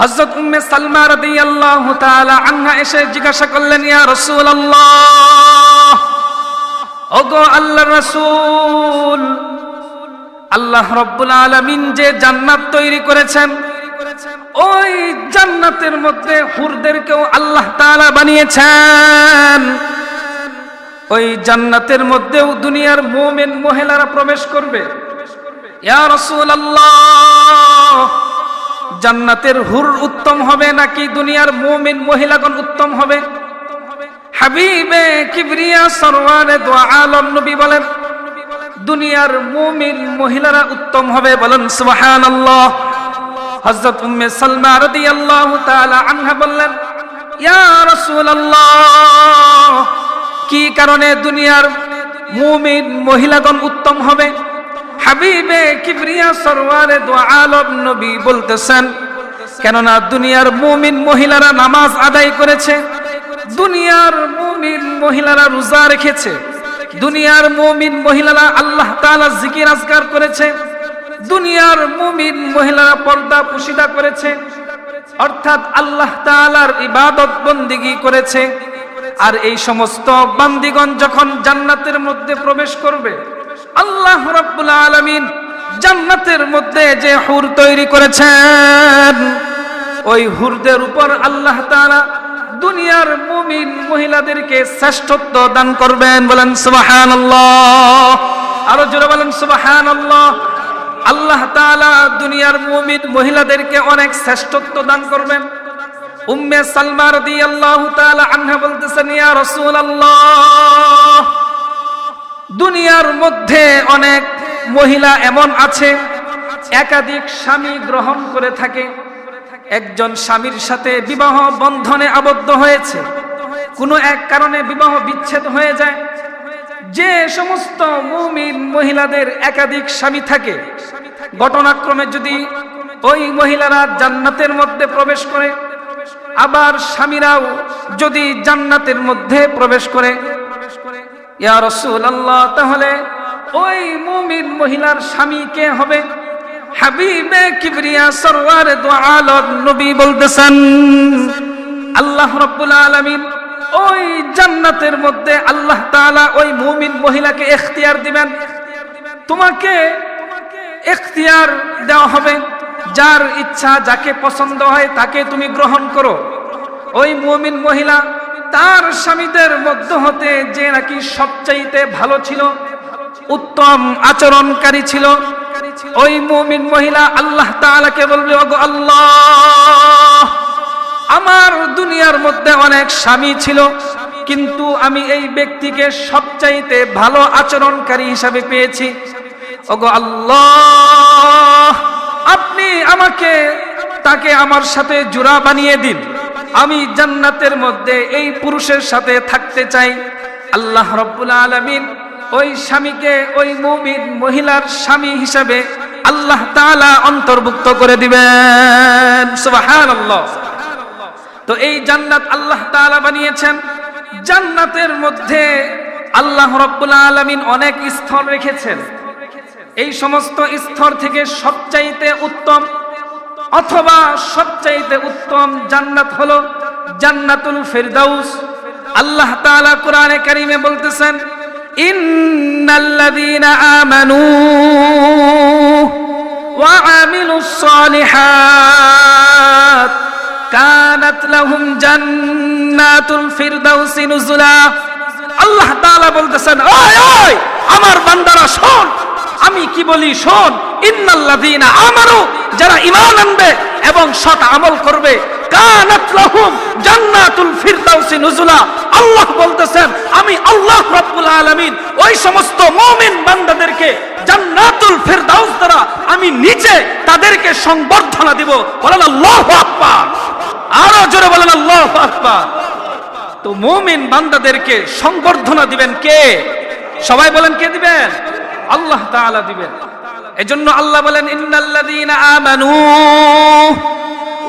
হযরত উম্মে সালমা রাদিয়াল্লাহু তাআলা আনহা এসে জিজ্ঞাসা করলেন, ইয়া রাসূলুল্লাহ, ওগো আল্লাহর রাসূল, আল্লাহ রব্বুল আলামিন যে জান্নাত তৈরি করেছেন, ওই জান্নাতের মধ্যে হুরদেরকেও আল্লাহ তাআলা বানিয়েছেন। ওই জান্নাতের মধ্যেও দুনিয়ার মুমিন মহিলারা প্রবেশ করবে। ইয়া রাসূলুল্লাহ জান্নাতের হুর উত্তম হবে নাকি দুনিয়ার মুমিন মহিলাগণ উত্তম হবে? হাবিবে কিবরিয়া সরওয়ারে দো আলম নবী বলেন, দুনিয়ার মুমিন মহিলারা উত্তম হবে বলেন সুবহানাল্লাহ। হযরত উম্মে সালমা রাদিয়াল্লাহু তাআলা আনহা বললেন, ইয়া রাসূলুল্লাহ, কি কারণে দুনিয়ার মুমিন মহিলাগণ উত্তম হবে? হাবিবে কিবরিয়া সরওয়ারে দো আলম নবী বলতেছেন, কেননা দুনিয়ার মুমিন মহিলারা নামাজ আদায় করেছে, দুনিয়ার মুমিন মহিলারা রোজা রেখেছে, দুনিয়ার মুমিন মহিলারা আল্লাহ তাআলা জিকির আজকার করেছে, দুনিয়ার মুমিন মহিলারা পর্দা পুশিদা করেছে, অর্থাৎ আল্লাহ তাআলার ইবাদত বন্দিগি করেছে, আর এই সমস্ত বান্দিগণ যখন জান্নাতের মধ্যে প্রবেশ করবে আল্লাহ রাব্বুল আলামিন জান্নাতের মধ্যে যে হুর তৈরি করেছেন, ওই হুরদের উপর আল্লাহ তাআলা দুনিয়ার মুমিন মহিলাদেরকে শ্রেষ্ঠত্ব দান করবেন। বলেন সুবহানাল্লাহ। আরও জোরে বলেন সুবহানাল্লাহ। আল্লাহ তাআলা দুনিয়ার মুমিন মহিলাদেরকে অনেক শ্রেষ্ঠত্ব দান করবেন। উম্মে সালমা রাদিয়াল্লাহু তাআলা আনহা বলতেছেন, ইয়া রাসূলুল্লাহ দুনিয়ার মধ্যে অনেক মহিলা এমন আছে, একাধিক স্বামী গ্রহণ করে থাকে। একজন স্বামীর সাথে বিবাহ বন্ধনে আবদ্ধ হয়েছে। কোনো এক কারণে বিবাহ বিচ্ছেদ হয়ে যায়। যে সমস্ত মুমিন মহিলাদের একাধিক স্বামী থাকে, ঘটনাক্রমে যদি ওই মহিলারা জান্নাতের মধ্যে প্রবেশ করে, আবার স্বামীরাও যদি জান্নাতের মধ্যে প্রবেশ করে ইয়া রাসূলুল্লাহ, তাহলে ওই মুমিন মহিলার স্বামী কে হবে? কিবরিয়া নবী বলতেছেন, আল্লাহ ওই জান্নাতের মধ্যে আল্লাহ তাআলা ওই মহিলাকে ইখতিয়ার দিবেন। তোমাকে ইখতিয়ার দেওয়া হবে, যার ইচ্ছা যাকে পছন্দ হয় তাকে তুমি গ্রহণ করো। ওই মুমিন মহিলা তার স্বামীদের মধ্য হতে যে নাকি সবচাইতে ভালো ছিল, উত্তম আচরণকারী ছিল, ওই মুমিন মহিলা আল্লাহ তাআলাকে বলবে, ওগো আল্লাহ, আমার দুনিয়ার মধ্যে অনেক স্বামী ছিল, কিন্তু আমি এই ব্যক্তিকে সবচাইতে ভালো আচরণকারী হিসাবে পেয়েছি। ওগো আল্লাহ, আপনি আমাকে, তাকে আমার সাথে জোড়া বানিয়ে দিন। আমি জান্নাতের মধ্যে এই পুরুষের সাথে থাকতে চাই। আল্লাহ রব্বুল আলামিন ওই স্বামীকে, ওই মুমিন মহিলার স্বামী হিসাবে আল্লাহ তাআলা অন্তর্ভুক্ত করে দিবেন। তো এই জান্নাত আল্লাহ তাআলা বানিয়েছেন। জান্নাতের মধ্যে আল্লাহ রব্বুল আলামিন অনেক স্থল রেখেছেন। এই সমস্ত স্তর থেকে সবচাইতে উত্তম অথবা সবচাইতে উত্তম জান্নাত হলো জান্নাতুল ফেরদাউস। আল্লাহ তাআলা কোরআনে কারিমে বলতেছেন, ইন্নাল্লাযীনা আমানু ওয়া আমিলুস সালিহাত কানাত লাহুম জান্নাতুল ফিরদাউসি নুজুলা। আল্লাহ তাআলা বলতেছেন, ওই ওই, আমার বান্দারা, শোন, আমি কি বলি, শোন যারা আনবে এবং সৎ আমল করবে। আল্লাহ বলতেছেন, আমি আল্লাহ ওই সমস্ত বান্দাদেরকে জান্নাতুল ফিরদাউস দ্বারা আমি নিচে তাদেরকে সংবর্ধনা দিব। বলেন আল্লাহু আরও জোরে বলেন আল্লাহু তো মুমিন বান্দাদেরকে সংবর্ধনা দিবেন কে? সবাই বলেন কে দিবেন? আল্লাহ তাআলা দিবেন। এজন্য আল্লাহ বলেন, ইন্নাল্লাযীনা আমানু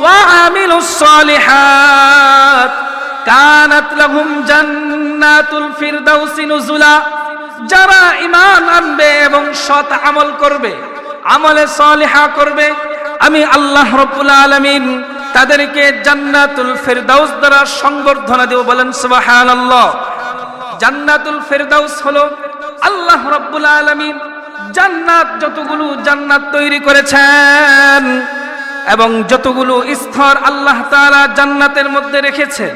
ওয়া আমিলুস সালিহাত কানাত লাহুম জান্নাতুল ফিরদাউসি নুজুলা। যারা ঈমান আনবে এবং সৎ আমল করবে, আমলে সালিহা করবে, আমি আল্লাহ রাব্বুল আলামিন তাদেরকে জান্নাতুল ফেরদাউস দ্বারা সংবর্ধনা দেব বলেন, সুবহানাল্লাহ। জান্নাতুল ফেরদাউস হলো আল্লাহ রাব্বুল আলামিন জান্নাত যতগুলো জান্নাত তৈরি করেছেন এবং যতগুলো স্তর আল্লাহ তাআলা জান্নাতের মধ্যে রেখেছেন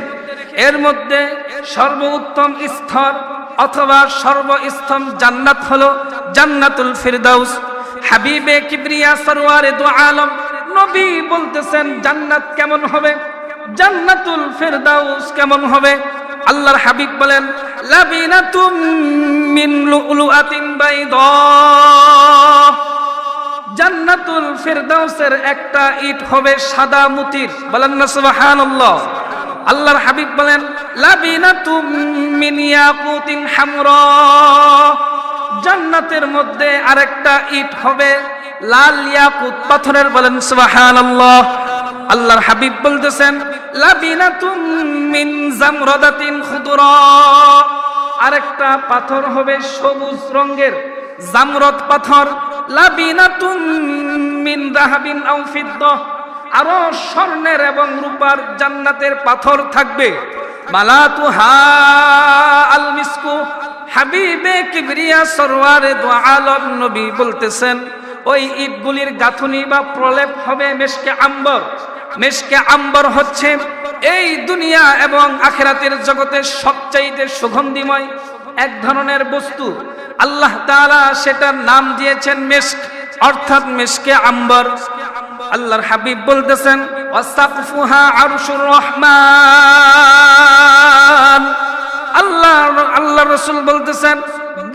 এর মধ্যে সর্বোত্তম স্তর অথবা সর্বস্তম জান্নাত হলো জান্নাতুল ফিরদাউস। হাবিবে কিবরিয়া সরওয়ারে দু আলম নবী বলতেছেন, জান্নাত কেমন হবে? জান্নাতুল ফিরদাউস কেমন হবে? আল্লাহর হাবিব বলেন লাবিনাতুম মিন লুলুআতিন বাইদা। জান্নাতুল ফিরদাউসের একটা ইট হবে সাদা মুতির। বলেন না, সুবহানাল্লাহ। আল্লাহর হাবিব বলেন, লাবিনাতুম মিন ইয়াকুতিন হামরা। জান্নাতের মধ্যে আরেকটা ইট হবে লাল ইয়াকুত পাথরের। বলেন, সুবহানাল্লাহ। আল্লাহর হাবিব বলতেছেন, লাবিনাতুম মিন জামরাদাতিন খুদরা। আরেকটা পাথর হবে সবুজ রঙের। জামরদ পাথর লাবিনাতুম মিন দাহাবিন আও ফিদ্দা আরও স্বর্ণের এবং রূপার জান্নাতের পাথর থাকবে। মালাতুহা আল মিসকু। হাবিবে কিবরিয়া সরওয়ারে দু আলম নবী বলতেছেন, ওই ইটগুলির গাঁথুনি বা প্রলেপ হবে মেশকে আম্বর। মেশকে আম্বর হচ্ছে এই দুনিয়া এবং আখেরাতের জগতের সবচাইতে সুগন্ধিময় এক ধরনের বস্তু। আল্লাহ তাআলা সেটার নাম দিয়েছেন মেশক, অর্থাৎ মেশকে আম্বর। আল্লাহর হাবিব বলতেছেন ওয়াসাকফুহা আরশুর রহমান। আল্লাহ আল্লাহ রসুল বলতেছেন,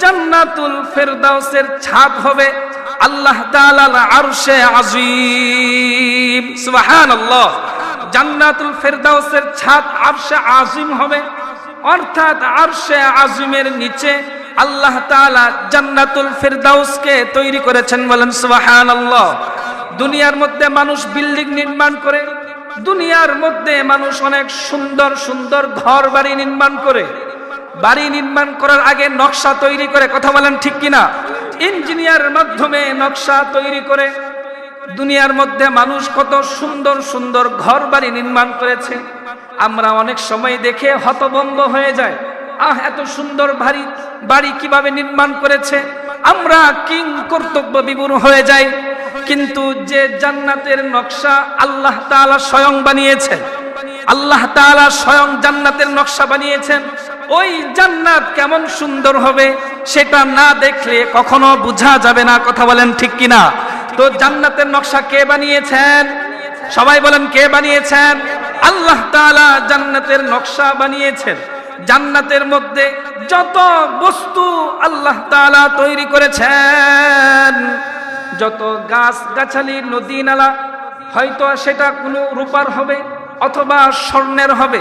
জান্নাতুল ফেরদাউসের ছাদ হবে আল্লাহ তাআলার আরশে আজিম। সুবহানাল্লাহ। জান্নাতুল ফেরদাউসের ছাদ আরশে আজিম হবে। অর্থাৎ আরশে আজিমের নিচে আল্লাহ তাআলা জান্নাতুল ফেরদাউসকে তৈরি করেছেন বলেন, সুবহানাল্লাহ। দুনিয়ার মধ্যে মানুষ বিল্ডিং নির্মাণ করে, দুনিয়ার মধ্যে মানুষ অনেক সুন্দর সুন্দর ঘর বাড়ি নির্মাণ করে, বাড়ি নির্মাণ করার আগে নকশা তৈরি করে, কথা বলেন ঠিক কিনা? ইঞ্জিনিয়ার মাধ্যমে নকশা তৈরি করে দুনিয়ার মধ্যে মানুষ কত সুন্দর সুন্দর ঘর বাড়ি নির্মাণ করেছে। আমরা অনেক সময় দেখে হতভম্ব হয়ে যায় আহ, এত সুন্দর ভারী বাড়ি কীভাবে নির্মাণ করেছে? আমরা কিং কর্তব্য বিমূর হয়ে যাই। কিন্তু যে জান্নাতের নকশা আল্লাহ তাআলা স্বয়ং বানিয়েছেন আল্লাহ তাআলা স্বয়ং জান্নাতের নকশা বানিয়েছেন। ওই জান্নাত কেমন সুন্দর হবে সেটা না দেখলে কখনো বোঝা যাবে না। কথা বলেন ঠিক কিনা? তো জান্নাতের নকশা কে বানিয়েছেন? সবাই বলেন কে বানিয়েছেন? আল্লাহ তাআলা জান্নাতের নকশা বানিয়েছেন। জান্নাতের মধ্যে যত বস্তু আল্লাহ তাআলা তৈরি করেছেন, যত গাছ গাছালি নদী নালা হয়তো সেটা কোনো রূপার হবে অথবা স্বর্ণের হবে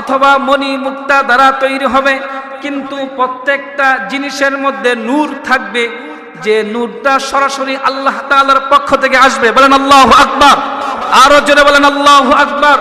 অথবা মণি মুক্তা দ্বারা তৈরি হবে, কিন্তু প্রত্যেকটা জিনিসের মধ্যে নূর থাকবে যে নূরটা সরাসরি আল্লাহ তাআলার পক্ষ থেকে আসবে, বলেন আল্লাহ আকবার। আরও জোরে বলেন আল্লাহ আকবার।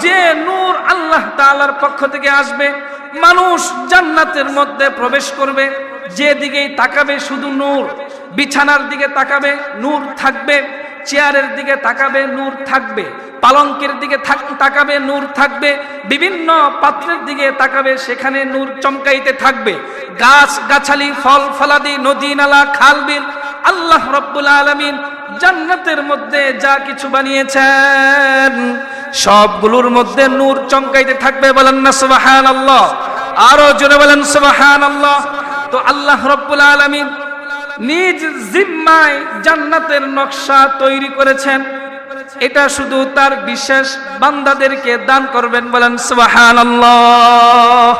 যে নূর আল্লাহ তাআলার পক্ষ থেকে আসবে, মানুষ জান্নাতের মধ্যে প্রবেশ করবে, যেদিকেই তাকাবে শুধু নূর, বিছানার দিকে তাকাবে, নূর থাকবে চেয়ারের দিকে তাকাবে, নূর থাকবে। পালঙ্কের দিকে তাকাবে, নূর থাকবে। বিভিন্ন পাত্রের দিকে তাকাবে, সেখানে নূর চমকাইতে থাকবে। গাছ, গাছালি, ফল, ফলাদি, নদী, নালা, খাল, বিল, আল্লাহ রব্বুল আলমিন জান্নাতের মধ্যে যা কিছু বানিয়েছেন, সবগুলোর মধ্যে নূর চমকাইতে থাকবে। বলেন না সুবাহান আল্লাহ আরও জোরে বলেন সুবাহান আল্লাহ তো আল্লাহ রব্বুল আলমিন নিজ জিম্মায় জান্নাতের নকশা তৈরি করেছেন। এটা শুধু তার বিশেষ বান্দাদেরকে দান করবেন বলেন, সুবহানাল্লাহ।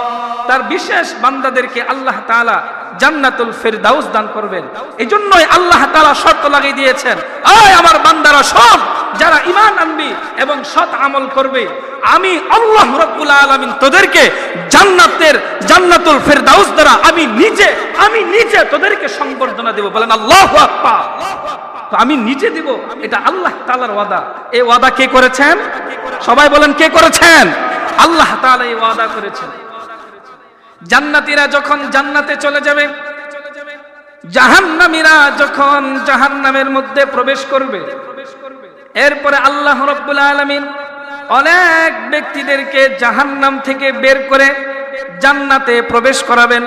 তার বিশেষ বান্দাদেরকে আল্লাহ তাআলা জান্নাতুল ফেরদাউস দান করবেন। এই জন্যই আল্লাহ তালা শর্ত লাগিয়ে দিয়েছেন, আয় আমার বান্দারা সব যারা ইমান আনবি এবং সৎ আমল করবে, আমি আল্লাহ রব্বুল আলামিন তোদেরকে জান্নাতের, জান্নাতুল ফেরদাউস দ্বারা আমি নিজে আমি নিজে তোদেরকে সংবর্ধনা দেব। বলেন, আল্লাহ আকবার। তো আমি নিজে দিব, এটা আল্লাহ তালার ওয়াদা। এই ওয়াদা কে করেছেন? সবাই বলেন, কে করেছেন? আল্লাহ তাআলা এই ওয়াদা করেছেন। জান্নাতীরা যখন জান্নাতে চলে যাবে, জাহান্নামীরা যখন জাহান্নামের মধ্যে প্রবেশ করবে, এরপরে আল্লাহ রব্বুল আলামিন অনেক ব্যক্তিদেরকে জাহান্নাম থেকে বের করে জান্নাতে প্রবেশ করাবেন।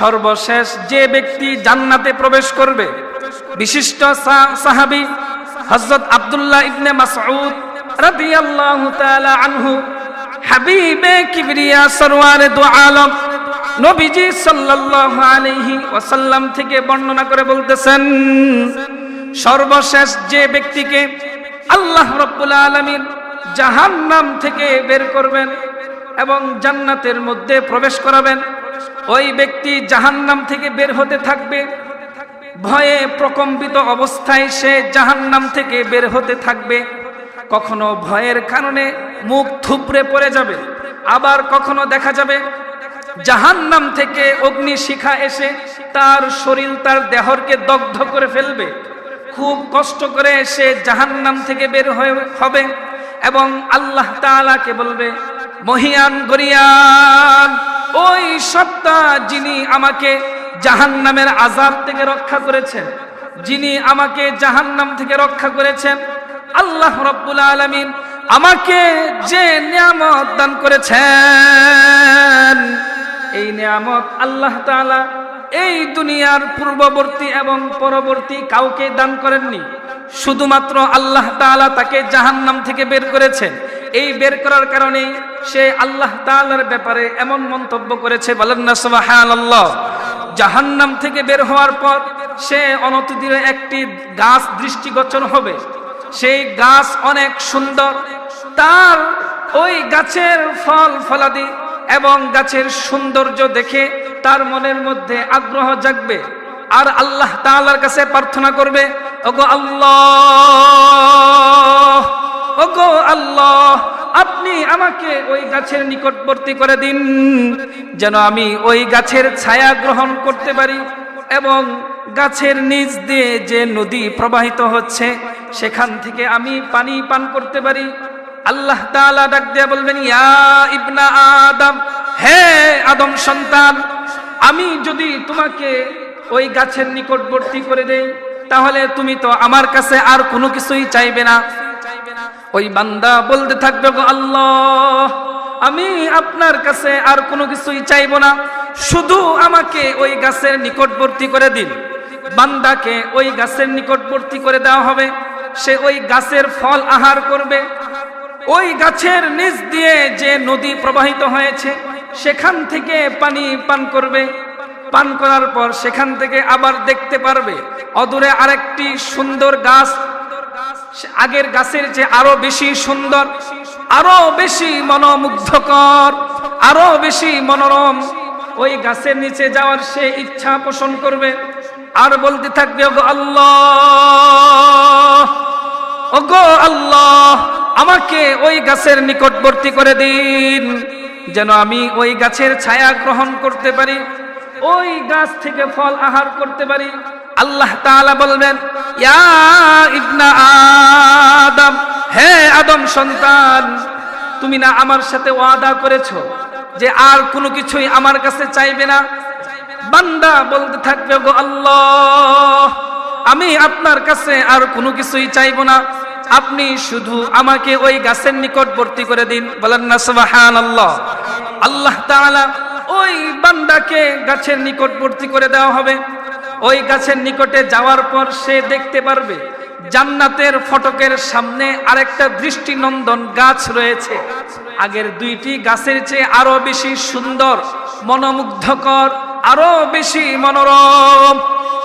সর্বশেষ যে ব্যক্তি জান্নাতে প্রবেশ করবে, বিশিষ্ট সাহাবী হযরত আব্দুল্লাহ ইবনে মাসউদ রাদিয়াল্লাহু তাআলা আনহু হাবিবে কিবরিয়া সরওয়ারে দু আলম নবীজি সাল্লাল্লাহু আলাইহি ওয়াসাল্লাম থেকে বর্ণনা করে বলতেছেন, সর্বশেষ যে ব্যক্তিকে আল্লাহ রব্বুল আলামিন জাহান্নাম থেকে বের করবেন এবং জান্নাতের মধ্যে প্রবেশ করাবেন, ওই ব্যক্তি জাহান্নাম থেকে বের হতে থাকবে। ভয়ে প্রকম্পিত অবস্থায় সে জাহান্নাম থেকে বের হতে থাকবে। কখনো ভয়ের কারণে মুখ থুপড়ে পড়ে যাবে, আবার কখনো দেখা যাবে জাহান্নাম থেকে অগ্নি শিখা এসে তার শরীর তার দেহরকে দগ্ধ করে ফেলবে। খুব কষ্ট করে সে জাহান্নাম থেকে বের হয়ে হবে এবং আল্লাহ তাআলাকে বলবে, মহিয়ান গরিয়ান, ওই সত্তা যিনি আমাকে জাহান্নামের আজাব থেকে রক্ষা করেছেন, যিনি আমাকে জাহান্নাম থেকে রক্ষা করেছেন আল্লাহ রব্বুল আলামিন আমাকে যে নিয়ামত দান করেছেন, এই নিয়ামত আল্লাহ তাআলা এই দুনিয়ার পূর্ববর্তী এবং পরবর্তী কাউকে দান করেননি। শুধুমাত্র আল্লাহ তাআলা তাকে জাহান্নাম থেকে বের করেছেন। এই বের করার কারণে সে আল্লাহ তাআলার ব্যাপারে এমন মন্তব্য করেছে, বলেন না, সুবহানাল্লাহ। জাহান্নাম থেকে বের হওয়ার পর সে অনতিদূরে একটি গাছ দৃষ্টিগোচর হবে। সেই গাছ অনেক সুন্দর। তার ওই গাছের ফল ফলাদি এবং গাছের সৌন্দর্য দেখে তার মনের মধ্যে আগ্রহ জাগবে। আর আল্লাহ তাআলার কাছে প্রার্থনা করবে, ওগো আল্লাহ ওগো আল্লাহ, আপনি আমাকে ওই গাছের নিকটবর্তী করে দিন, যেন আমি ওই গাছের ছায়া গ্রহণ করতে পারি। এবং গাছের নিচ দিয়ে যে নদী প্রবাহিত হচ্ছে, সেখান থেকে আমি পানি পান করতে পারি। আল্লাহ তাআলা ডাক দিয়ে বলবেন, ইয়া ইবনা আদম, হে আদম সন্তান, আমি যদি তোমাকে ওই গাছের নিকটবর্তী করে দেই, তাহলে তুমি তো আমার কাছে আর কোনো কিছুই চাইবে না। ওই বান্দা বলতে থাকবে, গো আল্লাহ আমি আপনার কাছে আর কোনো কিছুই চাইব না। শুধু আমাকে ওই গাছের নিকটবর্তী করে দিন। বান্দাকে ওই গাছের নিকটবর্তী করে দেওয়া হবে। সে ওই গাছের ফল আহার করবে। ওই গাছের নিচ দিয়ে যে নদী প্রবাহিত হয়েছে, সেখান থেকে পানি পান করবে। পান করার পর সেখান থেকে আবার দেখতে পারবে অদূরে আরেকটি সুন্দর গাছ। আগের গাছের চেয়ে আরও বেশি সুন্দর। আরও বেশি মনোমুগ্ধকর, আরও বেশি মনোরম। ওই গাছের নিচে যাওয়ার সে ইচ্ছা পোষণ করবে। আর বলতে থাকবে, ওগো আল্লাহ ওগো আল্লাহ, আমাকে ওই গাছের নিকটবর্তী করে দিন, যেন আমি ওই গাছের ছায়া গ্রহণ করতে পারি, ওই গাছ থেকে ফল আহার করতে পারি। আল্লাহ তাআলা বলবেন, ইয়া ইবনা আদম হে আদম সন্তান, তুমি না আমার সাথে ওয়াদা করেছ যে আর কোনো কিছুই আমার কাছে চাইবে না? বান্দা বলতে থাকবে, গো আল্লাহ, আমি আপনার কাছে আর কোনো কিছুই চাইব না। আপনি শুধু আমাকে ওই গাছের নিকটবর্তী করে দিন। বলেন না সুবাহান আল্লাহ আল্লাহ তাআলা ওই বান্দাকে গাছের নিকটবর্তী করে দেওয়া হবে। ওই গাছের নিকটে যাওয়ার পর সে দেখতে পারবে জান্নাতের ফটকের সামনে আরেকটা দৃষ্টিনন্দন গাছ রয়েছে। আগের দুইটি গাছের চেয়ে আরও বেশি সুন্দর, মনোমুগ্ধকর, আরও বেশি মনোরম।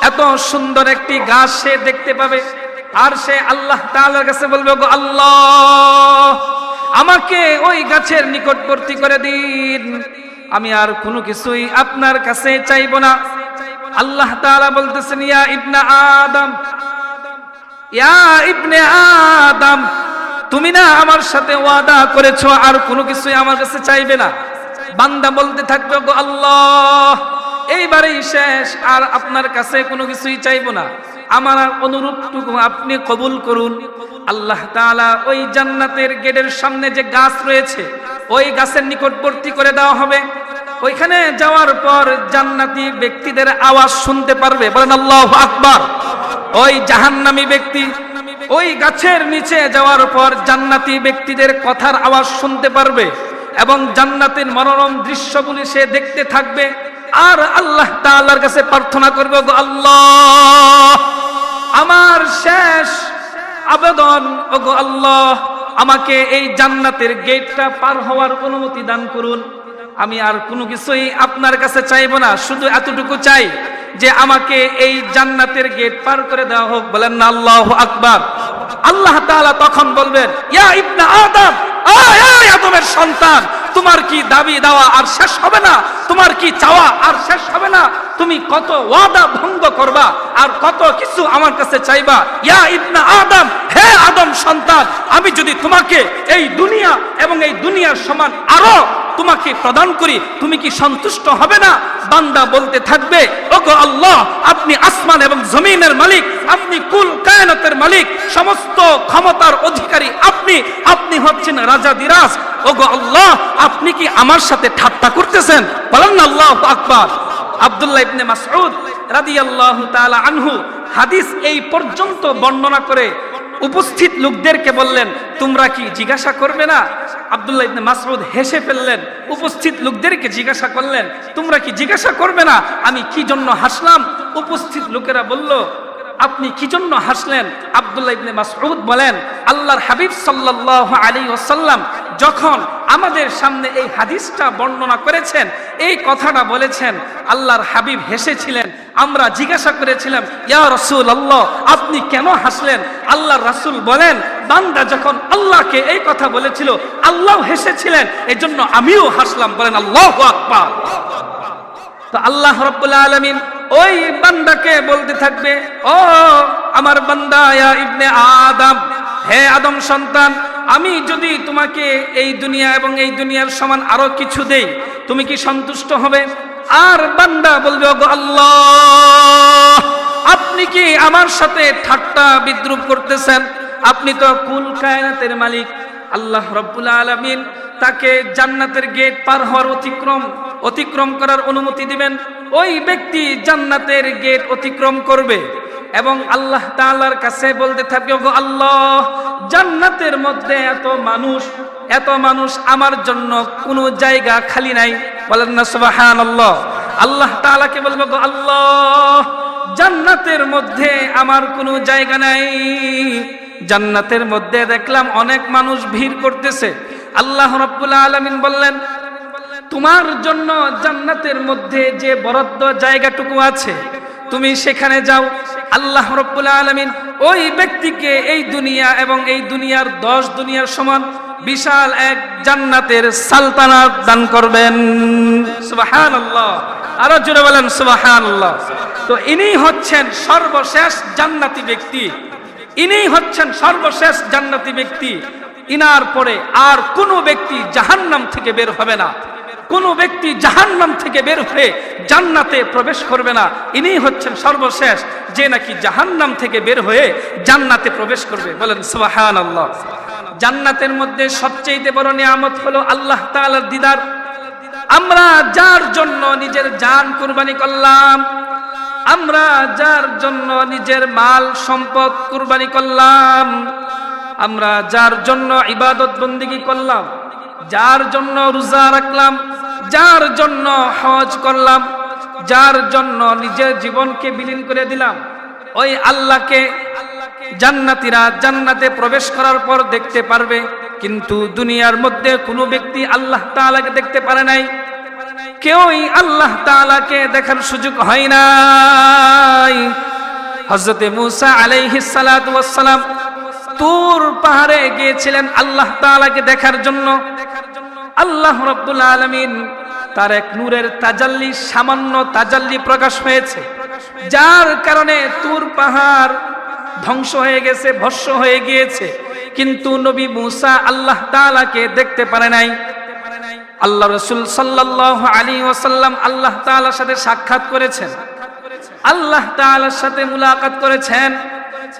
এত সুন্দর একটি গাছ সে দেখতে পাবে। আর সে আল্লাহ তাআলার কাছে বলবে গো আল্লাহ, আমাকে ওই গাছের নিকটবর্তী করে দিন। আমি আর কোনো কিছুই আপনার কাছে চাইব না। আল্লাহ তাআলা বলতেছেন, ইয়া ইবনা আদম ইয়া তুমি না আমার সাথে ওয়াদা করেছ, আর কোনো কিছুই আমার কাছে চাইবে না। বান্দা বলতে থাকবে গো আল্লাহ, এইবারেই শেষ, আর আপনার কাছে কোনো কিছুই চাইব না। আমার অনুরূপটুকু আপনি কবুল করুন। আল্লাহ তাআলা ওই জান্নাতের গেটের সামনে যে গাছ রয়েছে, ওই গাছের নিকটবর্তী করে দেওয়া হবে। ওইখানে যাওয়ার পর জান্নাতি ব্যক্তিদের আওয়াজ শুনতে পারবে। বলেন, আল্লাহ আকবার। ওই জাহান্নামী ব্যক্তি, ওই গাছের নিচে যাওয়ার পর জান্নাতি ব্যক্তিদের কথার আওয়াজ শুনতে পারবে এবং জান্নাতের মনোরম দৃশ্যগুলি সে দেখতে থাকবে। আর আল্লাহ তাআলার কাছে প্রার্থনা করবে, "ওগো আল্লাহ, আমার শেষ আবেদন, ওগো আল্লাহ, আমাকে এই জান্নাতের গেটটা পার হওয়ার অনুমতি দান করুন। আমি আর কোনো কিছুই আপনার কাছে চাইব না, শুধু এতটুকু চাই যে আমাকে এই জান্নাতের গেট পার করে দেওয়া হোক, বলেন না, আল্লাহ আকবার। আল্লাহ তাআলা তখন বলবেন, ইয়া ইবনা আদম আদমের সন্তান, তোমার কি দাবি দেওয়া আর শেষ হবে না? তোমার কি চাওয়া আর শেষ হবে না? তুমি কত ওয়াদা ভঙ্গ করবা আর কত কিছু আমার কাছে চাইবা? ইয়া ইবনা আদম, হে আদম সন্তান, আমি যদি তোমাকে এই দুনিয়া এবং এই দুনিয়ার সমান আরও তোমাকে প্রদান করি, তুমি কি সন্তুষ্ট হবে না? বান্দা বলতে থাকবে, ওগো আল্লাহ, আপনি আসমান এবং জমিনের মালিক, আপনি কুল কায়নাতের মালিক, সমস্ত ক্ষমতার অধিকারী আপনি আপনি হচ্ছেন রাজা দিরাজ। ওগো আল্লাহ, আপনি কি আমার সাথে ঠাট্টা করতেছেন? বলেন না আল্লাহ আকবার। আব্দুল্লাহ ইবনে মাসউদ রাদিয়াল্লাহু তাআলা আনহু হাদিস এই পর্যন্ত বর্ণনা করে উপস্থিত লোকদেরকে বললেন, তোমরা কি জিজ্ঞাসা করবে না? আবদুল্লাহ ইবনে মাসউদ হেসে ফেললেন, উপস্থিত লোকদেরকে জিজ্ঞাসা করলেন, তোমরা কি জিজ্ঞাসা করবে না? আমি কি জন্য হাসলাম? উপস্থিত লোকেরা বলল আপনি কি জন্য হাসলেন? আব্দুল্লাহ ইবনে মাসউদ বলেন, আল্লাহর হাবিব সাল্লাল্লাহু আলাইহি ওয়াসাল্লাম যখন আমাদের সামনে এই হাদিসটা বর্ণনা করেছেন, এই কথাটা বলেছেন, আল্লাহর হাবিব হেসেছিলেন, আমরা জিজ্ঞাসা করেছিলাম, ইয়া রাসূল আল্লাহ আপনি কেন হাসলেন? আল্লাহর রাসূল বলেন, বান্দা যখন আল্লাহকে এই কথা বলেছিল আল্লাহ হেসেছিলেন, এজন্য আমিও হাসলাম। বলেন, আল্লাহু আকবার। তো আল্লাহ রব্বুল আলমিন ওই বান্দাকে বলতে থাকবে, ও আমার বান্দা ইবনে আদম, হে আদম সন্তান, আমি যদি তোমাকে এই দুনিয়া এবং এই দুনিয়ার সমান আরও কিছু দেই, তুমি কি সন্তুষ্ট হবে? আর বান্দা বলবে, ওগো আল্লাহ, আপনি কি আমার সাথে ঠাট্টা বিদ্রুপ করতেছেন? আপনি তো কুল কায়নাতের মালিক আল্লাহ রব্বুল আলামিন তাকে জান্নাতের গেট পার হওয়ার অতিক্রম অতিক্রম করার অনুমতি দিবেন। ওই ব্যক্তি জান্নাতের গেট অতিক্রম করবে এবং আল্লাহ তাআলার কাছে বলতে থাকবে, ওগো আল্লাহ, জান্নাতের মধ্যে এত মানুষ এত মানুষ আমার জন্য কোনো জায়গা খালি নাই। বলেন না, সুবহানাল্লাহ। আল্লাহ তাআলাকে বলব গো আল্লাহ, জান্নাতের মধ্যে আমার কোনো জায়গা নাই। জান্নাতের মধ্যে দেখলাম অনেক মানুষ ভিড় করতেছে। আল্লাহ রাব্বুল আলামিন বললেন, তোমার জন্য জান্নাতের মধ্যে যে বরাদ্দ জায়গাটুকু আছে, তুমি সেখানে যাও। আল্লাহ রব্বুল আলামিন ওই ব্যক্তিকে এই দুনিয়া এবং এই দুনিয়ার দশ দুনিয়ার সমান বিশাল এক জান্নাতের সালতানাত দান করবেন। সুবহানাল্লাহ। আরও জোরে বলেন, সুবহানাল্লাহ। তো ইনি হচ্ছেন সর্বশেষ জান্নাতি ব্যক্তি। ইনি হচ্ছেন সর্বশেষ জান্নাতি ব্যক্তি। ইনার পরে আর কোনো ব্যক্তি জাহান্নাম থেকে বের হবে না। কোন ব্যক্তি জাহান্নাম থেকে বের হয়ে জান্নাতে প্রবেশ করবে না। ইনি হচ্ছেন সর্বশেষ যে নাকি জাহান্নাম থেকে বের হয়ে জান্নাতে প্রবেশ করবে। বলেন সুবাহান আল্লাহ জান্নাতের মধ্যে সবচেয়ে বড় নিয়ামত হলো আল্লাহ তাআলার দিদার। আমরা যার জন্য নিজের জান কুরবানি করলাম আমরা যার জন্য নিজের মাল, সম্পদ, কুরবানি করলাম, আমরা যার জন্য ইবাদত বন্দিগি করলাম, যার জন্য রোজা রাখলাম, যার জন্য হজ করলাম, যার জন্য নিজের জীবনকে বিলীন করে দিলাম, ওই আল্লাহকে জান্নাতীরা জান্নাতে প্রবেশ করার পর দেখতে পারবে, কিন্তু দুনিয়ার মধ্যে কোনো ব্যক্তি আল্লাহ তাআলাকে দেখতে পারে নাই। কেউই আল্লাহ তাআলাকে দেখার সুযোগ হয় নাই। হযরতে মুসা ওয়াস সালাম তুর পাহাড়ে গিয়েছিলেন আল্লাহ তাআলাকে দেখার জন্য। আল্লাহ রব্বুল আলমিন তার এক নূরের তাজাল্লি, সামান্য তাজাল্লি প্রকাশ হয়েছে। যার কারণে তুর পাহাড় ধ্বংস হয়ে গেছে ভস্য হয়ে গিয়েছে। কিন্তু নবী মুসা আল্লাহ তাআলাকে দেখতে পারে নাই। আল্লাহ রসুল সাল্লাল্লাহু আলী ওয়াসাল্লাম আল্লাহ তালার সাথে সাক্ষাৎ করেছেন। আল্লাহ তাআলার সাথে মুলাকাত করেছেন।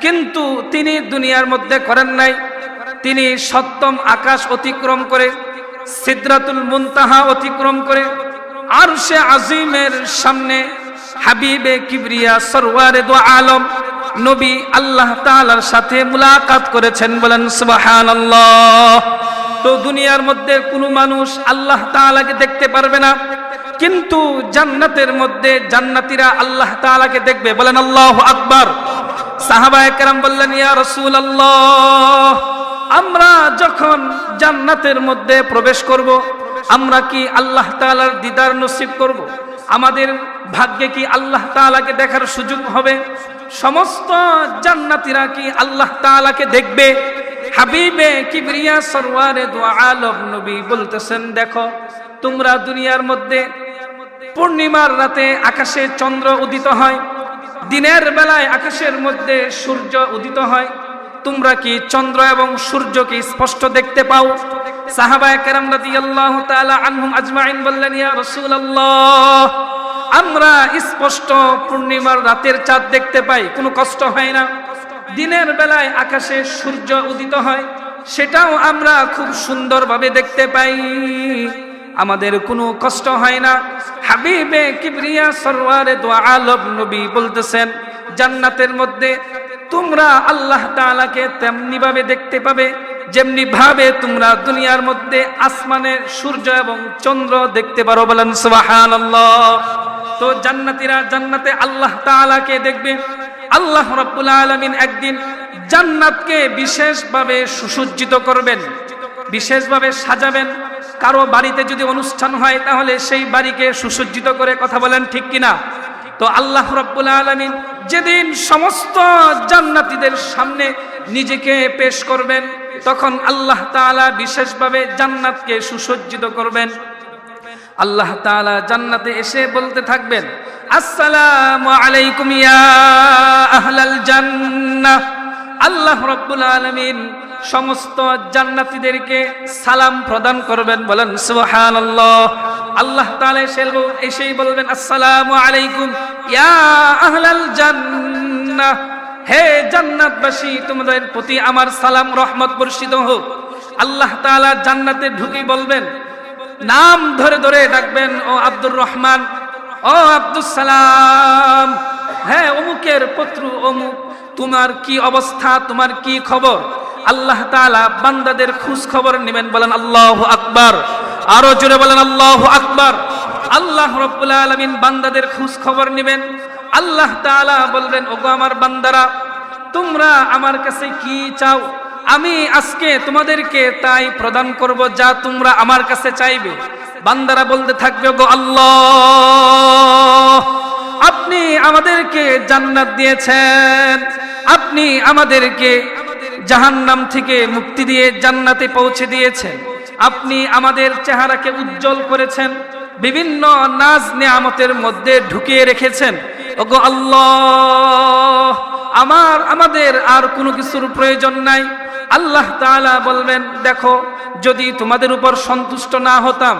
কিন্তু তিনি দুনিয়ার মধ্যে করেন নাই। তিনি সপ্তম আকাশ অতিক্রম করে, সিদ্রাতুল মুনতাহা অতিক্রম করে আর সে আজিমের সামনে হাবিবে কিবরিয়া সরওয়ারে দো আলম নবী আল্লাহ তাআলার সাথে মুলাকাত করেছেন বলেন, সুবহানাল্লাহ। তো দুনিয়ার মধ্যে কোনো মানুষ আল্লাহ তাআলাকে দেখতে পারবে না। কিন্তু জান্নাতের মধ্যে জান্নাতীরা আল্লাহ তাআলাকে দেখবে। বলেন, আল্লাহু আকবার। সাহাবায়ে কেরাম বললেন, ইয়া রাসূলুল্লাহ, আমরা যখন জান্নাতের মধ্যে প্রবেশ করব, আমরা কি আল্লাহ তাআলার দিদার নসিব করব? আমাদের ভাগ্যে কি আল্লাহ তাআলাকে দেখার সুযোগ হবে? সমস্ত জান্নাতীরা কি আল্লাহ তাআলাকে দেখবে? হাবিবে কিবরিয়া সরওয়ারে আলম নবী বলতেছেন, দেখো, তোমরা দুনিয়ার মধ্যে পূর্ণিমার রাতে আকাশে চন্দ্র উদিত হয়, দিনের বেলায় আকাশের মধ্যে সূর্য উদিত হয়। তোমরা কি চন্দ্র এবং সূর্যকে স্পষ্ট দেখতে পাও? সাহাবায়ে কেরাম রাদিয়াল্লাহু তাআলা আনহুম আজমাইন বললেন, ইয়া রাসূলুল্লাহ, আমরা স্পষ্ট পূর্ণিমার রাতের চাঁদ দেখতে পাই, কোনো কষ্ট হয় না। দিনের বেলায় আকাশে সূর্য উদিত হয়, সেটাও আমরা খুব সুন্দরভাবে দেখতে পাই। আমাদের কোনো কষ্ট হয় না। হাবিবে কিবরিয়া সরওয়ারে দো আলম নবী বলতেছেন, জান্নাতের মধ্যে তোমরা আল্লাহ তাআলাকে তেমনি ভাবে দেখতে পাবে যেমনি ভাবে তোমরা দুনিয়ার মধ্যে আসমানের সূর্য এবং চন্দ্র দেখতে পারো বলেন সুবহানাল্লাহ। তো জান্নাতীরা জান্নাতে আল্লাহ তাআলাকে দেখবে আল্লাহ রাব্বুল আলামিন একদিন জান্নাতকে বিশেষভাবে সুসজ্জিত করবেন, বিশেষভাবে সাজাবেন। কারও বাড়িতে যদি অনুষ্ঠান হয়, তাহলে সেই বাড়িকে সুসজ্জিত করে কথা বলেন ঠিক কিনা? তো আল্লাহ রাব্বুল আলামিন যেদিন সমস্ত জান্নাতীদের সামনে নিজেকে পেশ করবেন, তখন আল্লাহ তাআলা বিশেষভাবে জান্নাতকে সুসজ্জিত করবেন। আল্লাহ তাআলা জান্নাতে এসে বলতে থাকবেন, আসসালামু আলাইকুম ইয়া আহলাল জান্নাহ। আল্লাহ রাব্বুল আলামিন সমস্ত জান্নাতীদেরকে সালাম প্রদান করবেন, বলেন, সুবহানাল্লাহ। আল্লাহ তাআলা এসে এসেই বলবেন, আসসালামু আলাইকুম ইয়া আহলাল জান্নাহ। হে জান্নাতবাসী, তোমাদের প্রতি আমার সালাম, রহমত বর্ষিত হোক। আল্লাহ তাআলা জান্নাতে ঢুকে বলবেন নাম ধরে ধরে ডাকবেন, ও আব্দুর রহমান, ও আব্দুল সালাম হ্যাঁ অমুকের পুত্র অমুক, তোমার কি অবস্থা, তোমার কি খবর? আল্লাহ তালা বান্দাদের খোঁজ খবর নেবেন, বলেন, আল্লাহ আকবার। আরও জোরে বলেন, আল্লাহ আকবার। আল্লাহ রব্বুল আলামিন বান্দাদের খোঁজ খবর নেবেন। আল্লাহ তাআলা বলবেন, ওগো আমার বান্দারা, তোমরা আমার কাছে কি চাও? আমি আজকে তোমাদেরকে তাই প্রদান করব যা তোমরা আমার কাছে চাইবে। বান্দারা বলতে থাকবে গো আল্লাহ, আপনি আমাদেরকে জান্নাত দিয়েছেন। আপনি আমাদেরকে জাহান্নাম থেকে মুক্তি দিয়ে জান্নাতে পৌঁছে দিয়েছেন। আপনি আমাদের চেহারাকে উজ্জ্বল করেছেন, বিভিন্ন নাজ নেয়ামতের মধ্যে ঢুকিয়ে রেখেছেন। ওগো আল্লাহ, আমার, আমাদের আর কোনো কিছুর প্রয়োজন নাই। আল্লাহ তাআলা বলবেন, দেখো, যদি তোমাদের উপর সন্তুষ্ট না হতাম,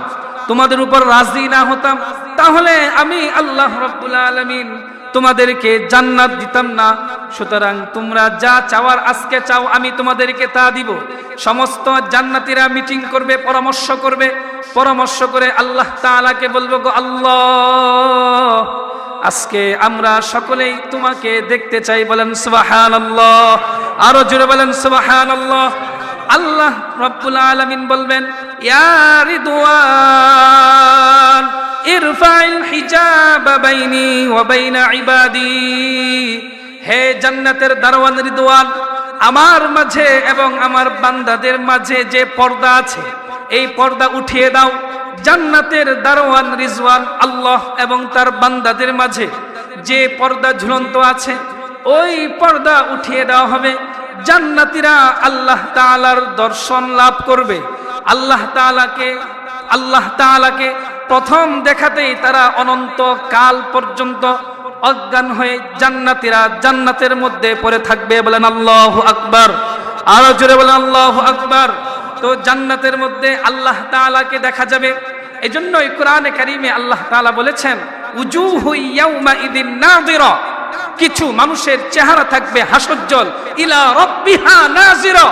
তোমাদের উপর রাজি না হতাম, তাহলে আমি আল্লাহ রাব্বুল আলামিন তোমাদেরকে জান্নাত দিতাম না। সুতরাং তোমরা যা চাওয়ার আজকে চাও, আমি তোমাদেরকে তা দিব। সমস্ত জান্নাতীরা মিটিং করবে, পরামর্শ করবে। পরামর্শ করে আল্লাহ তাআলাকে বলব, গো আল্লাহ আজকে আমরা সকলেই তোমাকে দেখতে চাই, বলেন সুবহানাল্লাহ। আরও জোরে বলেন সুবহানাল্লাহ। আল্লাহ আল্লাহ রব্বুল আলামিন বলবেন, ইয়া রিদওয়ান, ইরফাইল হিজাব বাইনি ওয়া বাইনা ইবাদি। হে জান্নাতের দারওয়ান রিদওয়ান, আমার মাঝে এবং আমার বান্দাদের মাঝে যে পর্দা আছে, এই পর্দা উঠিয়ে দাও। জান্নাতের দারোয়ান রিজওয়ান আল্লাহ এবং তার বান্দাদের মাঝে যে পর্দা ঝুলন্ত আছে, ওই পর্দা উঠিয়ে দেওয়া হবে। জান্নাতীরা আল্লাহ তাআলার দর্শন লাভ করবে। আল্লাহ তাআলাকে আল্লাহ তাআলাকে প্রথম দেখাতেই তারা অনন্ত কাল পর্যন্ত অজ্ঞান হয়ে জান্নাতীরা জান্নাতের মধ্যে পড়ে থাকবে বলেন আল্লাহ আকবার। আরও জোরে বলেন আল্লাহ আকবার। তো জান্নাতের মধ্যে আল্লাহ তাআলাকে দেখা যাবে। এজন্যই কোরআনে কারিমে আল্লাহ তাআলা বলেছেন উজু ইয়াউমা ইদিন নাযিরা। কিছু মানুষের চেহারা থাকবে হাসজ্জ্বল ইলা রব্বিহা নাযিরা।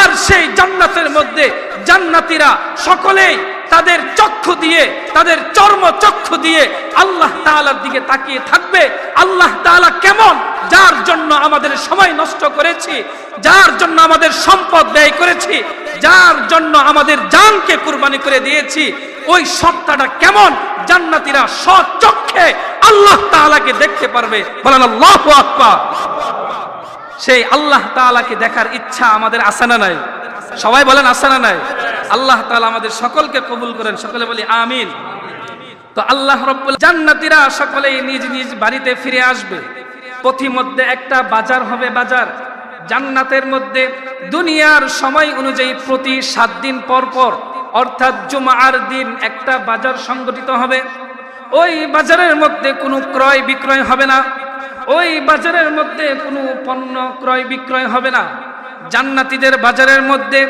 আর সেই জান্নাতের মধ্যে জান্নাতীরা সকলেই তাদের চক্ষু দিয়ে, তাদের চর্ম চক্ষু দিয়ে আল্লাহ তাআলার দিকে তাকিয়ে থাকবে। আল্লাহ তাআলা কেমন? যার জন্য আমাদের সময় নষ্ট করেছি, যার জন্য আমাদের সম্পদ ব্যয় করেছি যার জন্য আমাদের জানকে কুরবানি করে দিয়েছি, ওই সত্তাটা কেমন? জান্নাতীরা সচক্ষে আল্লাহ তাআলাকে দেখতে পারবে। বলেন, আল্লাহু আকবার। সেই আল্লাহ তাআলাকে দেখার ইচ্ছা আমাদের আছে না নাই? সবাই বলেন, আছে না নাই? আল্লাহ তাআলা আমাদের সকলকে কবুল করেন, সকলে বলি, আমিন। তো আল্লাহ রব্বুল জান্নাতীরা সকলেই নিজ নিজ বাড়িতে ফিরে আসবে। পথিমধ্যে একটা বাজার হবে বাজার। জান্নাতের মধ্যে দুনিয়ার সময় অনুযায়ী প্রতি সাত দিন পর পর, অর্থাৎ জুমার দিন একটা বাজার সংগঠিত হবে। ওই বাজারের মধ্যে কোনো ক্রয় বিক্রয় হবে না। ওই বাজারের মধ্যে কোনো পণ্য ক্রয় বিক্রয় হবে না। জান্নাতীদের বাজারের মধ্যে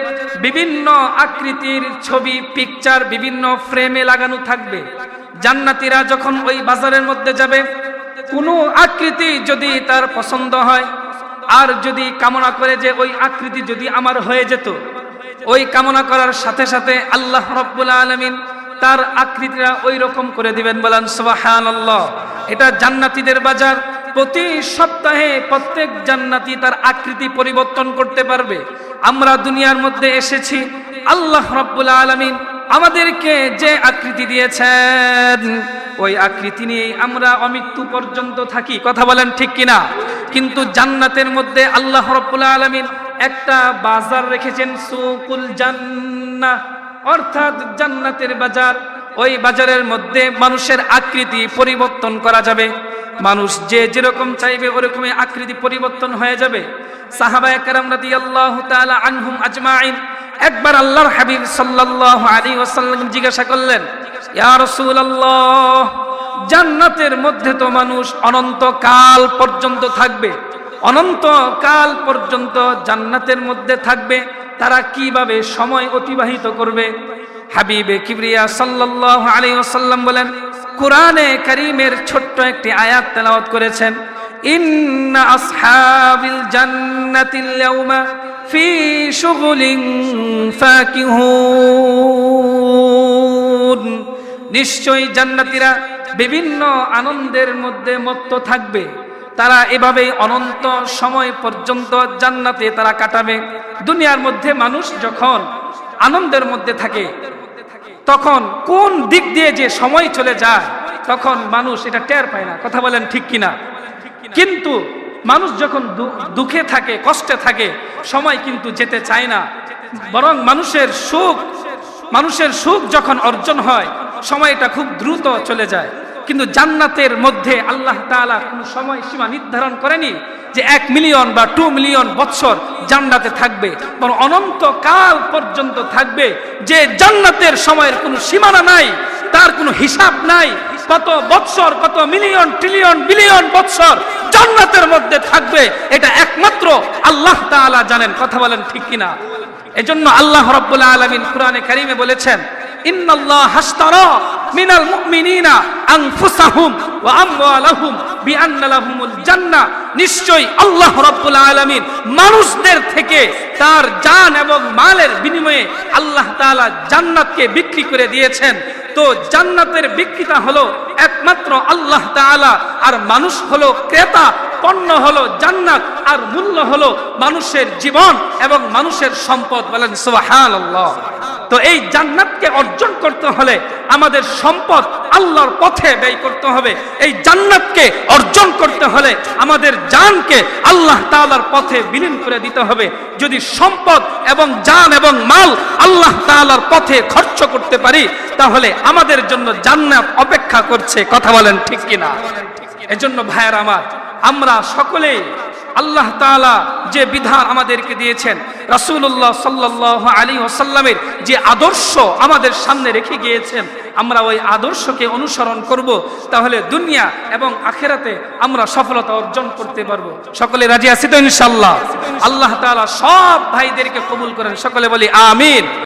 বিভিন্ন আকৃতির ছবি পিকচার বিভিন্ন ফ্রেমে লাগানো থাকবে। জান্নাতীরা যখন ওই বাজারের মধ্যে যাবে, কোনো আকৃতি যদি তার পছন্দ হয় আর যদি কামনা করে যে ওই আকৃতি যদি আমার হয়ে যেত, ওই কামনা করার সাথে সাথে আল্লাহ রব্বুল আলমিন তার আকৃতিরা ওই রকম করে দিবেন বলেন, সুবহানাল্লাহ। এটা জান্নাতীদের বাজার। প্রতি সপ্তাহে প্রত্যেক জান্নাতি তার আকৃতি পরিবর্তন করতে পারবে। আমরা দুনিয়ার মধ্যে এসেছি, আল্লাহ রব্বুল আলমিন আমাদেরকে যে আকৃতি দিয়েছেন, ওই আকৃতি নিয়েই আমরা অমৃত্যু পর্যন্ত থাকি। কথা বলেন ঠিক কিনা? কিন্তু জান্নাতের মধ্যে আল্লাহ রব্বুল আলমিন একটা বাজার রেখেছেন, সুকুল জান্না অর্থাৎ জান্নাতের বাজার। ওই বাজারের মধ্যে মানুষের আকৃতি পরিবর্তন করা যাবে। মানুষ যে যেরকম চাইবে, ওরকমই আকৃতি পরিবর্তন হয়ে যাবে। সাহাবা একরাম রাদিয়াল্লাহু তাআলা আনহুম আজমাইন একবার আল্লাহর হাবিব সাল্লাল্লাহু আলাইহি ওসাল্লাম জিজ্ঞাসা করলেন জান্নাতের মধ্যে তো মানুষ অনন্ত কাল পর্যন্ত থাকবে। অনন্ত কাল পর্যন্ত জান্নাতের মধ্যে থাকবে। তারা কীভাবে সময় অতিবাহিত করবে? হাবিবে কিবরিয়া সাল্লাল্লাহু আলাইহি ওসাল্লাম বলেন, কোরআনে করিমের ছোট্ট একটি আয়াত তেলাওয়াত করেছেন, ইন্না আসহাবিল জান্নাতিল ইয়াউমা ফি শুগুলিন ফাকিহুন। নিশ্চয়ই জান্নাতীরা বিভিন্ন আনন্দের মধ্যে মত্ত থাকবে। তারা এভাবেই অনন্ত সময় পর্যন্ত জান্নাতে তারা কাটাবে। দুনিয়ার মধ্যে মানুষ যখন আনন্দের মধ্যে থাকে, তখন কোন দিক দিয়ে যে সময় চলে যায়, তখন মানুষ এটা টের পায় না। কথা বলেন ঠিক কিনা? কিন্তু মানুষ যখন দুঃখে থাকে, কষ্টে থাকে, সময় কিন্তু যেতে চায় না। বরং মানুষের সুখ মানুষের সুখ যখন অর্জন হয়, সময়টা খুব দ্রুত চলে যায়। কিন্তু জান্নাতের মধ্যে আল্লাহ তাআলা কোনো সময় সীমা নির্ধারণ করেনি যে এক মিলিয়ন বা টু মিলিয়ন বৎসর জান্নাতে থাকবে। অনন্ত কাল পর্যন্ত থাকবে যে জান্নাতের সময়ের কোনো সীমানা নাই, তার কোনো হিসাব নাই। কত বৎসর, কত মিলিয়ন, ট্রিলিয়ন, বিলিয়ন বৎসর জান্নাতের মধ্যে থাকবে, এটা একমাত্র আল্লাহ তাআলা জানেন, কথা বলেন ঠিক কিনা? এজন্য আল্লাহ রাব্বুল আলামিন কোরআনে কারিমে বলেছেন, ইন্নাল্লাহ হাশতারা মিনাল মুমিনিনা আনফুসাহুম ওয়া আমওয়ালাহুম বিআন্না লাহুমুল জান্নাহ নিশ্চয়ই আল্লাহ রাব্বুল আলামিন মানুষদের থেকে তার জান এবং মালের বিনিময়ে আল্লাহ তাআলা জান্নাতকে বিক্রি করে দিয়েছেন। তো জান্নাতের বিক্রেতা হলো একমাত্র আল্লাহ তাআলা, আর মানুষ হলো ক্রেতা, পণ্য হলো জান্নাত, আর মূল্য হলো মানুষের জীবন এবং মানুষের সম্পদ বলেন সুবহানাল্লাহ। তো এই জান্নাতকে অর্জন করতে হলে আমাদের সম্পদ আল্লাহর পথে ব্যয় করতে হবে। এই জান্নাতকে অর্জন করতে হলে আমাদের জানকে আল্লাহ তাআলার পথে বিলীন করে দিতে হবে। যদি সম্পদ এবং জান এবং মাল আল্লাহ তাআলার পথে খরচ করতে পারি, তাহলে আমাদের জন্য জান্নাত অপেক্ষা করছে। কথা বলেন ঠিক কিনা? এজন্য ভাইয়ের আমার, আমরা সকলেই আল্লাহ তাআলা যে বিধান আমাদেরকে দিয়েছেন, রাসূলুল্লাহ সাল্লাল্লাহু আলী ওসাল্লামের যে আদর্শ আমাদের সামনে রেখে গিয়েছেন, আমরা ওই আদর্শকে অনুসরণ করব, তাহলে দুনিয়া এবং আখেরাতে আমরা সফলতা অর্জন করতে পারব। সকলে রাজি আছি তো ইনশাআল্লাহ? আল্লাহ তাআলা সব ভাইদেরকে কবুল করেন। সকলে বলি, আমিন।